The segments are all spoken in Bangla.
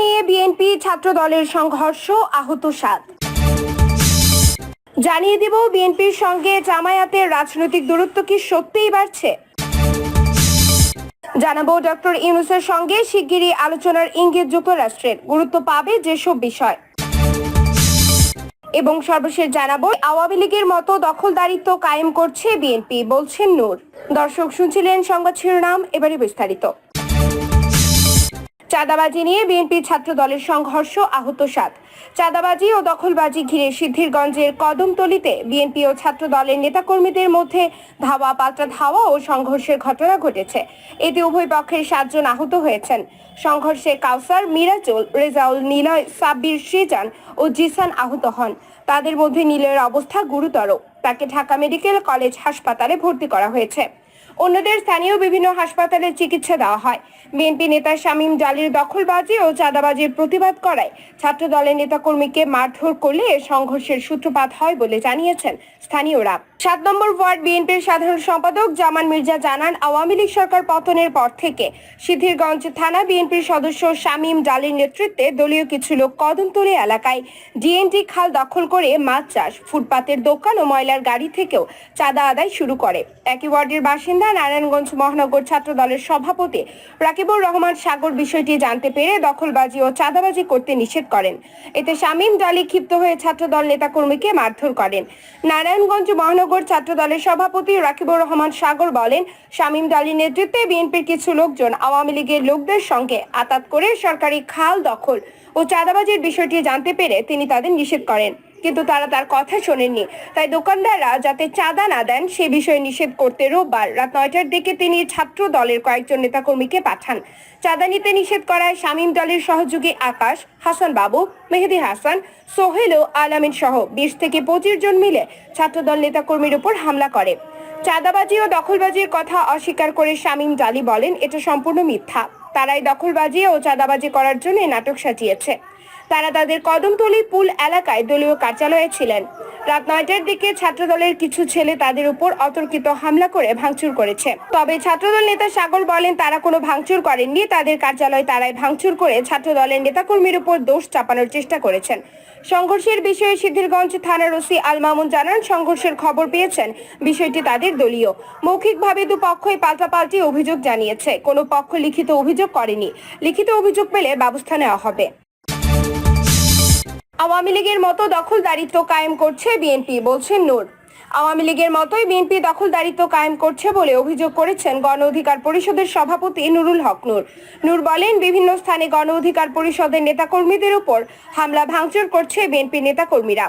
নিয়ে বিএনপি ছাত্র দলের সংঘর্ষ, আহত সাত। জানিয়ে দেব, বিএনপির সঙ্গে জামায়াতের রাজনৈতিক দূরত্ব কি সত্যিই বাড়ছে? জানাব ডক্টর ইউনুসের সঙ্গে শিগগিরই আলোচনার ইঙ্গিত যুক্তরাষ্ট্রের। গুরুত্ব পাবে যেসব বিষয়। এবং সর্বশেষ জানাব, আওয়ামী লীগের মতো দখলদারিত্ব কায়েম করছে বিএনপি, বলছেন নূর। দর্শক শুনছিলেন সংবাদ শিরোনাম, এবারে বিস্তারিত। চাঁদাবাজি নিয়ে বিএনপি ছাত্র দলের সংঘর্ষ আহত সাত। চাঁদাবাজি ও দখলবাজি ঘিরে সিদ্ধিরগঞ্জের কদমতলিতে বিএনপি ও ছাত্র দলের নেতাকর্মীদের মধ্যে ধাওয়া পাল্টা ধাওয়া ও সংঘর্ষের ঘটনা ঘটেছে। এতে উভয় পক্ষের সাতজন আহত হয়েছেন। সংঘর্ষে কাউসার, মিরাজুল, রেজাউল, নিলয়, সাব্বির শ্রীজান ও জিসান আহত হন। তাদের মধ্যে নীলের অবস্থা গুরুতর। তাকে ঢাকা মেডিকেল কলেজ হাসপাতালে ভর্তি করা হয়েছে। অন্যদের স্থানীয় বিভিন্ন হাসপাতালে চিকিৎসা দেওয়া হয়। বিএনপি নেতা শামীম জালির দখলবাজি ও চাঁদাবাজির প্রতিবাদ করায় ছাত্র দলের নেতাকর্মীকে মারধর করলে এ সংঘর্ষের সূত্রপাত হয় বলে জানিয়েছেন স্থানীয়রা। সাত নম্বর ওয়ার্ড বিএনপির সাধারণ সম্পাদক জামান মির্জা জানান, আওয়ামী লীগ সরকার পতনের পর থেকে সিদ্ধিরগঞ্জ থানা বিএনপির সদস্য শামীম জালির নেতৃত্বে দলীয় কিছু লোক কদমতলী এলাকায় ডিএনটি খাল দখল করে মাছ চাষ, ফুটপাতের দোকান ও ময়লার গাড়ি থেকেও চাঁদা আদায় শুরু করে। একই ওয়ার্ডের বাসিন্দা নারায়ণগঞ্জ মহানগর ছাত্র দলের সভাপতি রাকিবুর রহমান সাগর বিষয়টি জানতে পেরে দখলবাজি ও চাঁদাবাজি করতে নিষেধ করেন। এতে শামীম জালি ক্ষিপ্ত হয়ে ছাত্রদল নেতাকর্মীকে মারধর করেন। নারায়ণগঞ্জ মহানগর ছাত্র দলের সভাপতি রাকিবুর রহমান সাগর বলেন, শামীম ডালির নেতৃত্বে বিএনপির কিছু লোকজন আওয়ামী লীগের লোকদের সঙ্গে আতাত করে সরকারি খাল দখল ও চাঁদাবাজির বিষয়টি জানতে পেরে তিনি তাদের নিষেধ করেন। কিন্তু তারা তার কথা শোনেননি। তাই দোকানদাররা যাতে চাঁদা না দেন, সে বিষয়ে নিষেধ করতে রোববার রাত নয়টার দিকে তিনি ছাত্র দলের কয়েকজন নেতাকর্মীকে পাঠান। চাঁদা নিতে নিষেধ করায় শামীম দলের সহযোগী আকাশ, হাসান বাবু, মেহেদি হাসান, সোহেল ও আলামিন সহ বিশ থেকে পঁচিশ জন মিলে ছাত্রদল নেতাকর্মীর উপর হামলা করে। চাঁদাবাজি ও দখলবাজির কথা অস্বীকার করে শামীম জালি বলেন, এটা সম্পূর্ণ মিথ্যা। তারাই দখলবাজি ও চাঁদাবাজি করার জন্য নাটক সাজিয়েছে। তারা তাদের কদমতলি পুল এলাকায় দলীয় কার্যালয়ে ছিলেন। রাত নয়টার দিকে ছাত্রদলের কিছু ছেলে তাদের উপর অতর্কিত হামলা করে ভাঙচুর করেছে। তবে ছাত্রদল নেতা সাগর বলেন, তারা কোনো ভাঙচুর করেননি। তাদের কার্যালয় তারাই ভাঙচুর করে ছাত্রদলের নেতাকর্মীর উপর দোষ চাপানোর চেষ্টা করেছেন। সংঘর্ষের বিষয়ে সিদ্ধিরগঞ্জ থানার ওসি আল মামুন জানান, সংঘর্ষের খবর পেয়েছেন বিষয়টি তাদের দলীয়। মৌখিকভাবে দুপক্ষই পাল্টাপাল্টি অভিযোগ জানিয়েছে। কোনো পক্ষ লিখিত অভিযোগ করেনি। লিখিত অভিযোগ পেলে ব্যবস্থা নেওয়া হবে। আওয়ামী লীগের মতো দখলদারিত্ব কায়েম করছে বিএনপি বলছেন নূর। আওয়ামী লীগের মতোই বিএনপি দখলদারিত্ব কায়েম করছে বলে অভিযোগ করেছেন গণ অধিকার পরিষদের সভাপতি নুরুল হক নূর। নূর বলেন, বিভিন্ন স্থানে গণ অধিকার পরিষদের নেতাকর্মীদের উপর হামলা ভাঙচুর করছে বিএনপি নেতাকর্মীরা।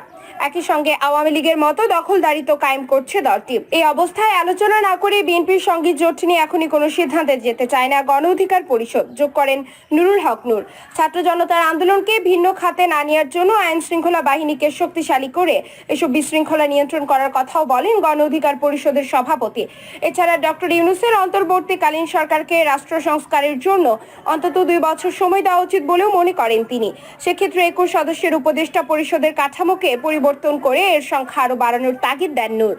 একই সঙ্গে আওয়ামী লীগের মতো দখলদারিত্ব কায়েম করছে দলটি। এই অবস্থায় আলোচনা না করে বিএনপির সঙ্গে জোট নিয়ে এখনই কোনো সিদ্ধান্তে যেতে চায় না গণ অধিকার পরিষদ, যোগ করেন নুরুল হক নূর। ছাত্র জনতার আন্দোলনকে ভিন্ন খাতে না নেওয়ার জন্য আইন শৃঙ্খলা বাহিনীকে শক্তিশালী করে এসব বিশৃঙ্খলা নিয়ন্ত্রণ করার কথাও বলেন গণ অধিকার পরিষদের সভাপতি। এছাড়া ডক্টর ইউনুসের অন্তর্বর্তীকালীন সরকারকে রাষ্ট্র সংস্কারের জন্য অন্তত দুই বছর সময় দেওয়া উচিত বলেও মনে করেন তিনি। সেক্ষেত্রে একুশ সদস্যের উপদেষ্টা পরিষদের কাঠামোকে পরিবর্তন করে এর সংখ্যা আরও বাড়ানোর তাগিদ দেন নূর।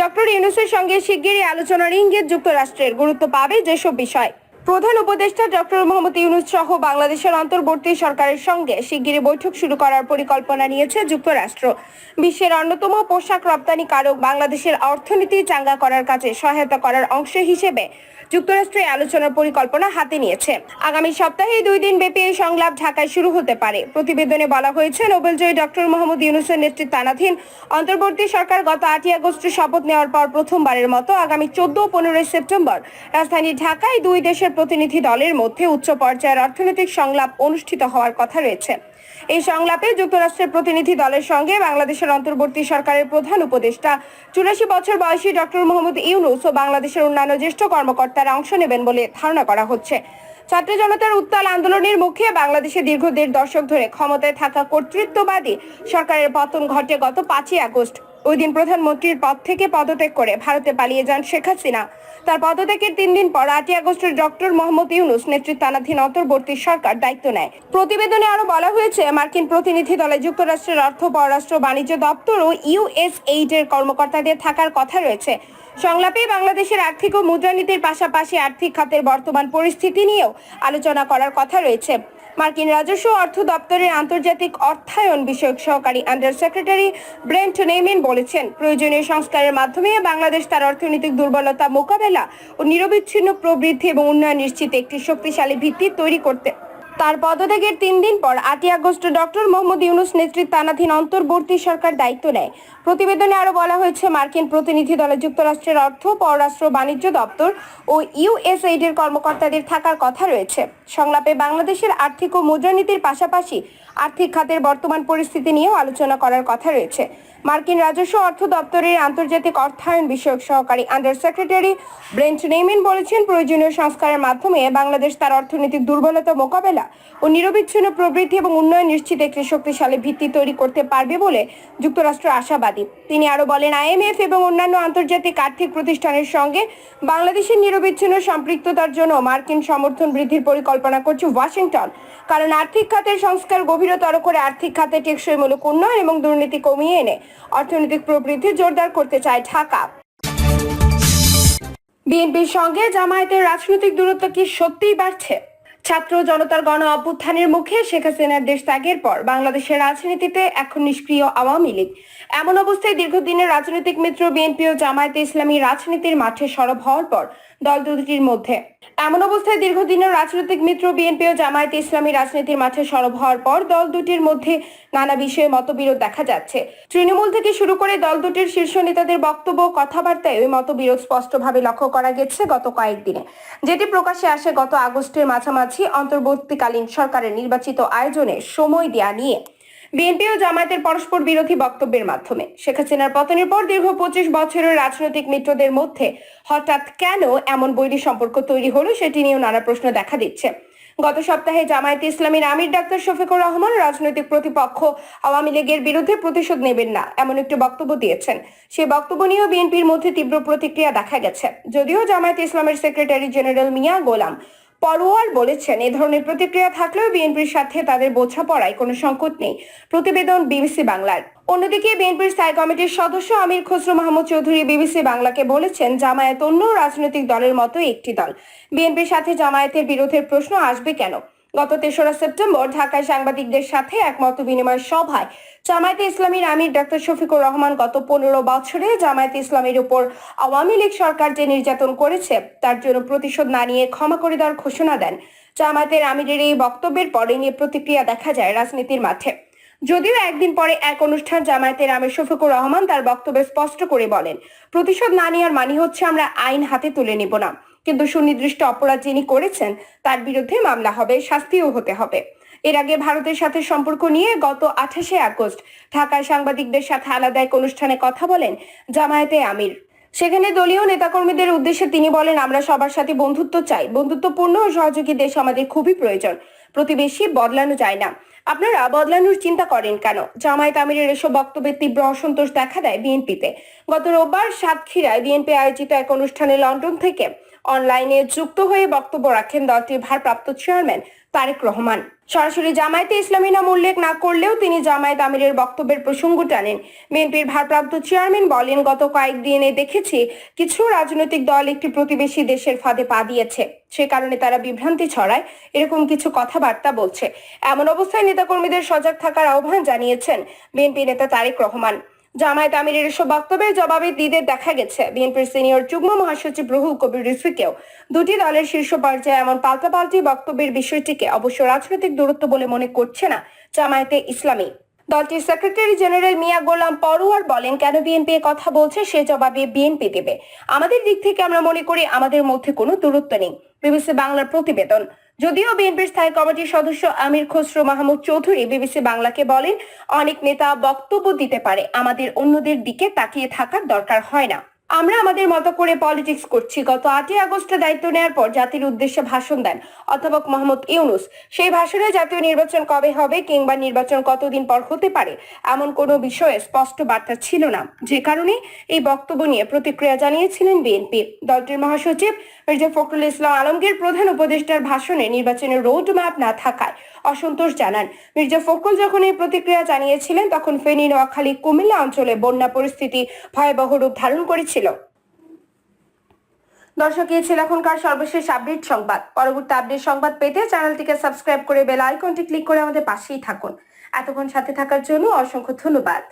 ডক্টর ইউনুসের সঙ্গে শিগগিরই আলোচনার ইঙ্গিত যুক্তরাষ্ট্রের। গুরুত্ব পাবে যেসব বিষয়। প্রধান উপদেষ্টা ডক্টর মোহাম্মদ ইউনুস সহ বাংলাদেশের অন্তর্বর্তী সরকারের সঙ্গে শিগগিরই বৈঠক শুরু করার পরিকল্পনা নিয়েছে যুক্তরাষ্ট্র। বিশ্বের অন্যতম পোশাক রপ্তানিকারক বাংলাদেশের অর্থনীতি চাঙ্গা করার কাজে সহায়তা করার অংশ হিসেবে যুক্তরাষ্ট্র আলোচনার পরিকল্পনা হাতে নিয়েছে। আগামী সপ্তাহে দুই দিন ব্যাপী এই সংলাপ ঢাকায় শুরু হতে পারে। প্রতিবেদনে বলা হয়েছে, নোবেলজয়ী ডক্টর মোহাম্মদ ইউনুসের নেতৃত্বাধীন অন্তর্বর্তী সরকার গত আটই আগস্ট শপথ নেওয়ার পর প্রথমবারের মতো আগামী চোদ্দ ও পনেরোই সেপ্টেম্বর রাজধানী ঢাকায় দুই দেশের প্রতিনিধি দলের মধ্যে উচ্চ পর্যায়ের অর্থনৈতিক সংলাপ অনুষ্ঠিত হওয়ার কথা রয়েছে। এই সংলাপে যুক্তরাষ্ট্রের প্রতিনিধি দলের সঙ্গে বাংলাদেশের অন্তর্বর্তী সরকারের প্রধান উপদেষ্টা, চুরাশি বছর বয়সী ডক্টর মোহাম্মদ ইউনুস ও বাংলাদেশের অন্যান্য জ্যেষ্ঠ কর্মকর্তারা অংশ নেবেন বলে ধারণা করা হচ্ছে। ছাত্র জনতার উত্তাল আন্দোলনের মুখে বাংলাদেশে দীর্ঘ দেড় দশক ধরে ক্ষমতায় থাকা কর্তৃত্ববাদী সরকারের পতন ঘটে গত পাঁচই আগস্ট। ওই দিন প্রধানমন্ত্রীর পদ থেকে পদত্যাগ করে ভারতে পালিয়ে যান শেখ হাসিনা। তার পদত্যাগের তিন দিন পর আটই আগস্টের ডক্টর মোহাম্মদ ইউনুস নেতৃত্বাধীন অন্তর্বর্তী সরকার দায়িত্ব নেয়। প্রতিবেদনে আরও বলা হয়েছে, মার্কিন প্রতিনিধি দলে যুক্তরাষ্ট্রের অর্থ, পররাষ্ট্র বাণিজ্য দপ্তর ও ইউএস এইডের কর্মকর্তাদের থাকার কথা রয়েছে। সংলাপে বাংলাদেশের আর্থিক ও মুদ্রানীতির পাশাপাশি আর্থিক খাতের বর্তমান পরিস্থিতি নিয়েও আলোচনা করার কথা রয়েছে। মার্কিন রাজস্ব অর্থ দপ্তরের আন্তর্জাতিক অর্থায়ন বিষয়ক সহকারী আন্ডার সেক্রেটারি ব্রেন্ট নেইমেন বলেছেন, প্রয়োজনীয় সংস্কারের মাধ্যমে বাংলাদেশ তার অর্থনৈতিক দুর্বলতা মোকাবেলা ও নিরবিচ্ছিন্ন প্রবৃদ্ধি এবং উন্নয়ন নিশ্চিত একটি শক্তিশালী ভিত্তি তৈরি করতে তার পদত্যাগের তিন দিন পর আটই আগস্ট ডক্টর মোহাম্মদ ইউনুস নেতৃত্বাধীন অন্তর্বর্তী সরকার দায়িত্ব নেয়। প্রতিবেদনে আরও বলা হয়েছে, মার্কিন প্রতিনিধি দলে যুক্তরাষ্ট্রের অর্থ, পররাষ্ট্র বাণিজ্য দপ্তর ও ইউএসএইড এর কর্মকর্তাদের থাকার কথা রয়েছে। সংলাপে বাংলাদেশের আর্থিক ও মুদ্রানীতির পাশাপাশি আর্থিক খাতের বর্তমান পরিস্থিতি নিয়েও আলোচনা করার কথা রয়েছে। মার্কিন রাজস্ব অর্থ দপ্তরের আন্তর্জাতিক অর্থায়ন বিষয়ক সহকারী আন্ডার সেক্রেটারি ব্রেন্ট নেইমেন বলেছেন, প্রয়োজনীয় সংস্কারের মাধ্যমে বাংলাদেশ তার অর্থনৈতিক দুর্বলতা মোকাবেলা ও নিরবিচ্ছিন্ন প্রবৃদ্ধি এবং উন্নয়ন নিশ্চিত একটি শক্তিশালী ভিত্তি তৈরি করতে পারবে বলে যুক্তরাষ্ট্র আশাবাদী। তিনি আরও বলেন আইএমএফ এবং অন্যান্য আন্তর্জাতিক আর্থিক প্রতিষ্ঠানের সঙ্গে বাংলাদেশের নিরবিচ্ছিন্ন সম্পৃক্ততার জন্য মার্কিন সমর্থন বৃদ্ধির পরিকল্পনা করছে ওয়াশিংটন। কারণ আর্থিক খাতের সংস্কার গভীরতর করে আর্থিক খাতে টেকসই মূলক উন্নয়ন এবং দুর্নীতি কমিয়ে এনে অর্থনৈতিক প্রবৃদ্ধি জোরদার করতে চায় ঢাকা। বিএনপির সঙ্গে জামায়াতের রাজনৈতিক দূরত্ব কি সত্যিই বাড়ছে? ছাত্র জনতার গণ অভ্যুত্থানের মুখে শেখ হাসিনার দেশ ত্যাগের পর বাংলাদেশের রাজনীতিতে এখন নিষ্ক্রিয় আওয়ামী লীগ। এমন অবস্থায় দীর্ঘদিনের রাজনৈতিক মিত্র, বিএনপি ও জামায়াতে ইসলামী রাজনীতির মাঠে সরব হওয়ার পর দল দুটির মধ্যে। এমন অবস্থায় দীর্ঘদিনের রাজনৈতিক মিত্র, বিএনপি ও জামায়াতে ইসলামী রাজনীতির মাঠে সরব হওয়ার পর দল দুটির মধ্যে নানা বিষয়ে মতবিরোধ দেখা যাচ্ছে। তৃণমূল থেকে শুরু করে দল দুটির শীর্ষ নেতাদের বক্তব্য কথাবার্তায় ওই মতবিরোধ স্পষ্টভাবে লক্ষ্য করা গেছে গত কয়েকদিনে। যেটি প্রকাশ্যে আসে গত আগস্টের মাঝামাঝি অন্তর্বর্তীকালীন সরকারের নির্বাচিত আয়োজনে সময় দেয়া নিয়ে। বিএনপি ও জামায়াতের পরস্পর বিরোধী বক্তব্যের মাধ্যমে শেখ হাসিনার পতনের পর দীর্ঘ পঁচিশ বছরের রাজনৈতিক মিত্রদের মধ্যে হঠাৎ কেন এমন বৈরী সম্পর্ক তৈরি হলো সেটি নিয়েও নানা প্রশ্ন দেখা দিচ্ছে। গত সপ্তাহে জামায়াতে ইসলামীর আমির ডাক্তার শফিকুর রহমান রাজনৈতিক প্রতিপক্ষ আওয়ামী লীগের বিরুদ্ধে প্রতিশোধ নেবেন না, এমন একটি বক্তব্য দিয়েছেন। সেই বক্তব্য নিয়েও বিএনপির মধ্যে তীব্র প্রতিক্রিয়া দেখা গেছে। যদিও জামায়াতে ইসলামের সেক্রেটারি জেনারেল মিয়া গোলাম পরোয়ার বলেছেন, এ ধরনের প্রতিক্রিয়া থাকলেও বিএনপির সাথে তাদের বোঝাপড়ায় কোনো সংকট নেই। প্রতিবেদন বিবিসি বাংলার। অন্যদিকে বিএনপির স্থায়ী কমিটির সদস্য আমির খসরু মাহমুদ চৌধুরী বিবিসি বাংলাকে বলেছেন, জামায়াত অন্য রাজনৈতিক দলের মতো একটি দল। বিএনপির সাথে জামায়াতের বিরোধের প্রশ্ন আসবে কেন? গত তেসরা সেপ্টেম্বর ঢাকায় সাংবাদিকদের সাথে এক মত বিনিময় সভায়। জামায়াতে ইসলামীর আমির ডাক্তার শফিকুর রহমান গত পনেরো বছরে জামায়াতে ইসলামীর উপর আওয়ামী লীগ সরকার যে নির্যাতন করেছে, তার জন্য প্রতিশোধ না নিয়ে ক্ষমা করে দেওয়ার ঘোষণা দেন। জামায়াতের আমিরের এই বক্তব্যের পরে নিয়ে প্রতিক্রিয়া দেখা যায় রাজনীতির মাঠে। যদিও একদিন পরে এক অনুষ্ঠান জামায়াতের আমির শফিকুর রহমান তার বক্তব্যে স্পষ্ট করে বলেন, প্রতিশোধ না নেওয়ার মানে হচ্ছে আমরা আইন হাতে তুলে নিব না। কিন্তু সুনির্দিষ্ট অপরাধ যিনি করেছেন, তার বিরুদ্ধে মামলা হবে, শাস্তিও হতে হবে। এর আগে ভারতের সাথে সম্পর্ক নিয়ে গত আঠাশে আগস্ট ঢাকায় সাংবাদিকদের সাথে আলাদা এক অনুষ্ঠানে কথা বলেন জামায়াতে আমির। সেখানে দলীয় নেতাকর্মীদের উদ্দেশ্যে তিনি বলেন, আমরা সবার সাথে বন্ধুত্ব চাই। বন্ধুত্বপূর্ণ ও সহযোগী দেশ আমাদের খুবই প্রয়োজন। প্রতিবেশী বদলানো যায় না। আপনারা বদলানোর চিন্তা করেন কেন? জামায়াত আমিরের এসব বক্তব্যের তীব্র অসন্তোষ দেখা দেয় বিএনপিতে। গত রোববার সাতক্ষীরায় বিএনপি আয়োজিত এক অনুষ্ঠানে লন্ডন থেকে অনলাইনে যুক্ত হয়ে বক্তব্য রাখেন দলটির ভারপ্রাপ্ত চেয়ারম্যান তারেক রহমান। সরাসরি জামায়াতে ইসলামী নাম উল্লেখ না করলেও তিনি জামায়াত আমিরের বক্তব্যের প্রসঙ্গ টানেন। বিএনপির ভারপ্রাপ্ত চেয়ারম্যান বলেন, গত কয়েকদিনে দেখেছি কিছু রাজনৈতিক দল একটি প্রতিবেশী দেশের ফাঁদে পা দিয়েছে। সে কারণে তারা বিভ্রান্তি ছড়ায়, এরকম কিছু কথাবার্তা বলছে। এমন অবস্থায় নেতাকর্মীদের সজাগ থাকার আহ্বান জানিয়েছেন বিএনপি নেতা তারেক রহমান। জামায়াত আমিরের এসব বক্তব্যের জবাবে দিতে দেখা গেছে। বিএনপির সিনিয়র যুগ্ম মহাসচিব রুহুল কবির রিজভিকেও দুটি দলের শীর্ষ পর্যায়ে এমন পাল্টাপাল্টি বক্তব্যের বিষয়টিকে অবশ্য রাজনৈতিক দূরত্ব বলে মনে করছে না জামায়াতে ইসলামী। দলটির সেক্রেটারি জেনারেল মিয়া গোলাম পরোয়ার বলেন, কেন বিএনপি কথা বলছে সে জবাবে বিএনপি দেবে। আমাদের দিক থেকে আমরা মনে করি আমাদের মধ্যে কোনো দূরত্ব নেই। বিবিসি বাংলার প্রতিবেদন। যদিও বিএনপির স্থায়ী কমিটির সদস্য আমির খসরু মাহমুদ চৌধুরী বিবিসি বাংলাকে বলেন, অনেক নেতা বক্তব্য দিতে পারে, আমাদের অন্যদের দিকে তাকিয়ে থাকার দরকার হয় না। আমরা আমাদের মতো করে পলিটিক্স করছি। গত আটই আগস্টে দায়িত্ব নেওয়ার পর জাতির উদ্দেশ্যে ভাষণ দেন অধ্যাপক মোহাম্মদ ইউনুস। সেই ভাষণে জাতীয় নির্বাচন কবে হবে কিংবা নির্বাচন কতদিন পর হতে পারে, এমন কোনো বিষয়ে স্পষ্ট বার্তা ছিল না। যে কারণে এই বক্তব্য নিয়ে প্রতিক্রিয়া জানিয়েছিলেন বিএনপি দলটির মহাসচিব মির্জা ফখরুল ইসলাম আলমগীর প্রধান উপদেষ্টার ভাষণে নির্বাচনের রোড ম্যাপ না থাকায়। অসন্তোষ জানান। মির্জা ফখরুল যখন এই প্রতিক্রিয়া জানিয়েছিলেন, তখন ফেনী, নোয়াখালী, কুমিল্লা অঞ্চলে বন্যা পরিস্থিতি ভয়াবহ রূপ ধারণ করেছিল। দর্শক, এই ছিল এখনকার সর্বশেষ আপডেট সংবাদ। পরবর্তী আপডেট সংবাদ পেতে চ্যানেলটিকে সাবস্ক্রাইব করে বেল আইকনটি ক্লিক করে আমাদের পাশেই থাকুন। এতক্ষণ সাথে থাকার জন্য অসংখ্য ধন্যবাদ।